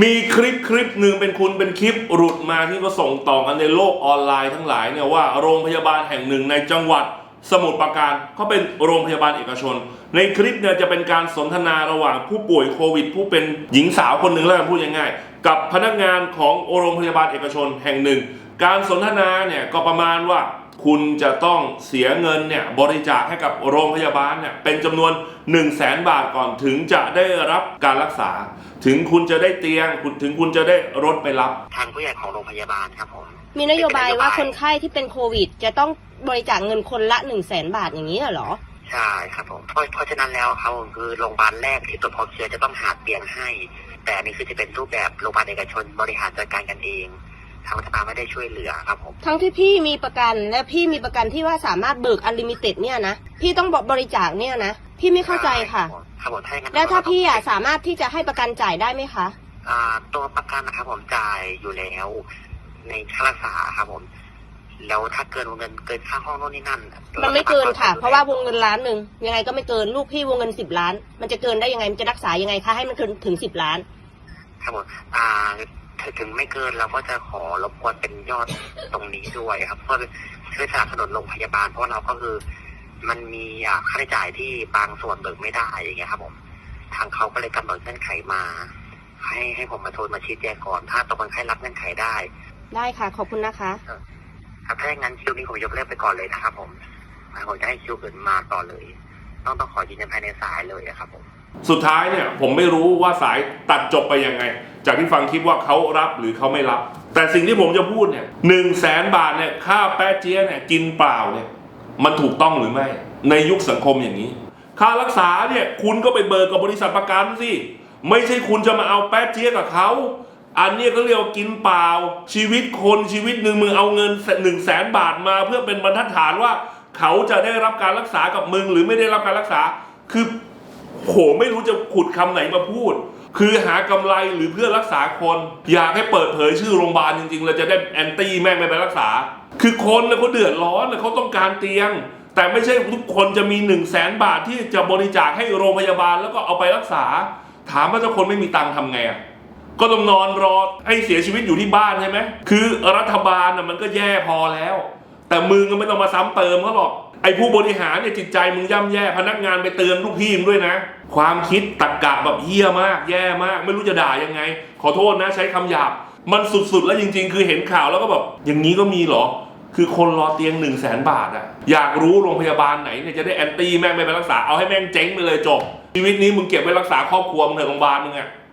มีคลิปคลิปหนึ่งเป็นคุณเป็นคลิปหลุดมาที่ก็ส่งต่อกันในโลกออนไลน์ทั้งหลายเนี่ยว่าโรงพยาบาลแห่งหนึ่งในจังหวัดสมุทรปราการเขาเป็นโรงพยาบาลเอกชน ในคลิปเนี่ยจะเป็นการสนทนาระหว่างผู้ป่วยโควิด ผู้เป็นหญิงสาวคนหนึ่งแล้วกันพูดง่ายๆกับพนักงานของโรงพยาบาลเอกชนแห่งหนึ่ง การสนทนาเนี่ยก็ประมาณว่า คุณจะต้องเสียเงินเนี่ยบริจาคให้กับโรงพยาบาลเนี่ยเป็นจำนวน 1 0 0 0 0แสนบาทก่อนถึงจะได้รับการรักษา ถึงคุณจะได้เตียงคุณถึงคุณจะได้รถไปรับ ทางผู้ใหญ่ของโรงพยาบาลครับผม มีนโยบายว่าคนไข้ที่เป็นโควิด จะต้องบริจาคเงินคนละหนึ่งแสนบาทอย่างนี้เหรอ ใช่ครับผมเพราะเพราะฉะนั้นแล้วครับผมคือโรงพยาบาลแรกที่ตรวจพบเชื้อจะต้องหาเตียงให้ แต่อันนี้คือจะเป็นรูปแบบโรงพยาบาลเอกชนบริหารจัดการกันเอง ทางรัฐบาลไม่ได้ช่วยเหลือครับผมทั้งที่พี่มีประกันและพี่มีประกันที่ว่าสามารถเบิกอันลิมิเต็ดเนี่ยนะพี่ต้องบอกบริจาคเนี่ยนะพี่ไม่เข้าใจค่ะ ครับผมถ้าอย่างนั้นแล้วถ้าพี่อะสามารถที่จะให้ประกันจ่ายได้ไหมคะอ่าตัวประกันนะครับผมจ่ายอยู่แล้วในค่ารักษาครับผม แล้วถ้าเกินวงเงินเกินค่าห้องโน่นนี่นั่นมันไม่เกินค่ะ เพราะว่าวงเงินล้านหนึ่งยังไงก็ไม่เกินลูกพี่วงเงินสิบล้าน มันจะเกินได้ยังไงมันจะรักษายังไงคะให้มันถึงถึงสิบล้านครับผมอ่า ถึงถึงไม่เกินเราก็จะขอรบกวนเป็นยอดตรงนี้ด้วยครับเพื่อช่วยสนับสนุนโรงพยาบาลเพราะเราก็คือมันมีอ่าค่าใช้จ่ายที่บางส่วนเบิกไม่ได้อย่างเงี้ยครับผม ทางเขาก็เลยกำหนดเงื่อนไขมา ให้ให้ผมมาโทรมาชี้แจงก่อน ถ้าตกลงให้รับเงื่อนไขได้ ได้ค่ะ ขอบคุณนะคะ ครับถ้าอย่างนั้นคิวนี้ผมยกเลิกไปก่อนเลยนะครับผมผมจะให้คิวอื่นมาต่อเลย ต้องต้องขอยืนยันภายในสายเลยนะครับผม สุดท้ายเนี่ยผมไม่รู้ว่าสายตัดจบไปยังไง จากที่ฟังคลิปว่าเขารับหรือเขาไม่รับ แต่สิ่งที่ผมจะพูดเนี่ยหนึ่งแสนบาทเนี่ยค่าแป๊ะเจี๊ยเนี่ยกินเปล่าเนี่ยมันถูกต้องหรือไม่ ในยุคสังคมอย่างนี้ ค่ารักษาเนี่ยคุณก็ไปเบิกกับบริษัทประกันสิไม่ใช่คุณจะมาเอาแป๊ะเจี๊ยกับเขาอันนี้ก็เรียกว่ากินเปล่า ชีวิตคนชีวิตหนึ่งมึงเอาเงินหนึ่งแสนบาทมาเพื่อเป็นบรรทัดฐานว่า เขาจะได้รับการรักษากับมึงหรือไม่ได้รับการรักษา คือ โหไม่รู้จะขุดคำไหนมาพูด คือหากำไรหรือเพื่อรักษาคน อยากให้เปิดเผยชื่อโรงพยาบาลจริงๆเราจะได้แอนตี้แม่งไม่ไปรักษา คือคนนะเขาเดือดร้อนนะเขาต้องการเตียง แต่ไม่ใช่ทุกคนจะมี1นึ่งแสนบาทที่จะบริจาคให้โรงพยาบาลแล้วก็เอาไปรักษา ถามว่าถ้าคนไม่มีตังค์ทำไงอะก็ต้องนอนรอให้เสียชีวิตอยู่ที่บ้านใช่ไหมคือรัฐบาลน่ะมันก็แย่พอแล้ว แต่มึงก็ไม่ต้องมาซ้ำเติมเขาหรอก ไอ้ผู้บริหารเนี่ยจิตใจมึงย่ำแย่ พนักงานไปเตือนลูกพี่มึงด้วยนะ ความคิดตรกกะแบบเฮี้ยมาก แย่มาก ไม่รู้จะด่ายังไง ขอโทษนะใช้คำหยาบ มันสุดๆ แล้วจริง ๆ คือเห็นข่าวแล้วก็แบบอย่างนี้ก็มีเหรอ คือคนรอเตียง1นึ่งแสนบาทอะอยากรู้โรงพยาบาลไหนเนี่ยจะได้แอนตี้แม่งไม่ไปรักษาเอาให้แม่งเจ๊งไปเลยจบชีวิตนี้มึงเก็บไว้รักษาครอบครัวมึงเถอะโรงพยาบาลมึงอะ